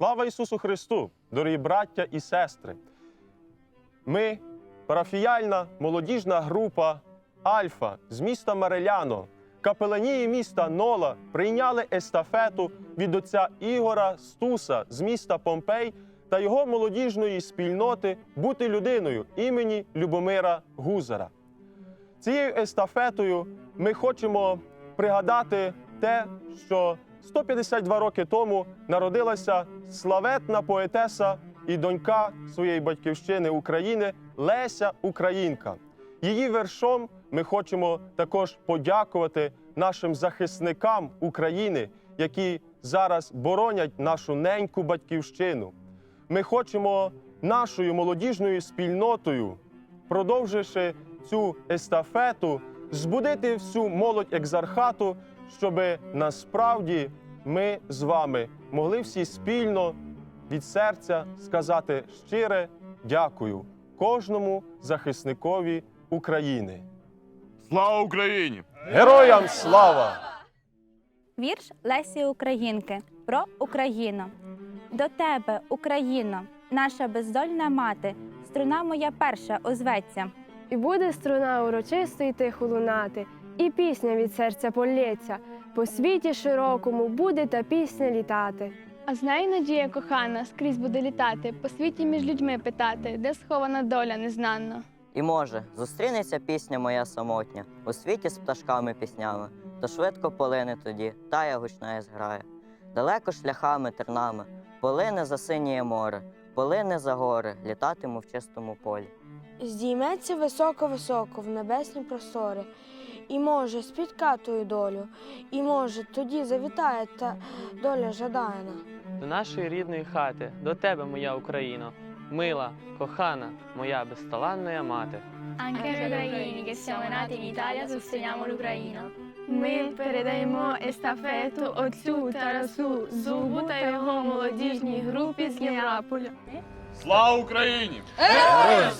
Слава Ісусу Христу, дорогі браття і сестри! Ми, парафіяльна молодіжна група Альфа з міста Мареляно, капеланії міста Нола прийняли естафету від отця Ігора Стуса з міста Помпей та його молодіжної спільноти бути людиною імені Любомира Гузара. Цією естафетою ми хочемо пригадати те, що 152 роки тому народилася славетна поетеса і донька своєї батьківщини України Леся Українка. Її вершом ми хочемо також подякувати нашим захисникам України, які зараз боронять нашу неньку батьківщину. Ми хочемо нашою молодіжною спільнотою, продовживши цю естафету, збудити всю молодь екзархату, щоб насправді ми з вами могли всі спільно від серця сказати щире дякую кожному захисникові України. Слава Україні! Героям слава! Вірш Лесі Українки про Україну. До тебе, Україно, наша бездольна мати, струна моя перша озветься. І буде струна урочисто й тихо лунати, і пісня від серця полється. По світі широкому буде та пісня літати. А знай, надія кохана, скрізь буде літати, по світі між людьми питати, де схована доля незнанна. І може, зустрінеться пісня моя самотня у світі з пташками піснями, то швидко полине тоді, тая гучна зграє. Далеко шляхами тернами, полине за синіє море, полине за гори, літатиму в чистому полі. Здійметься високо-високо в небесні простори, і може спітка твою долю, і може тоді завітає та доля жадана. до нашої рідної хати, до тебе, моя Україно, мила, кохана, моя безталанна мати. Anche noi ucraini che siamo nati in Italia sosteniamo l'Ucraina. Ми передаємо естафету отцю Тарасу Зубу та його молодіжній групі з Неаполя. Слава Україні! Героям слава!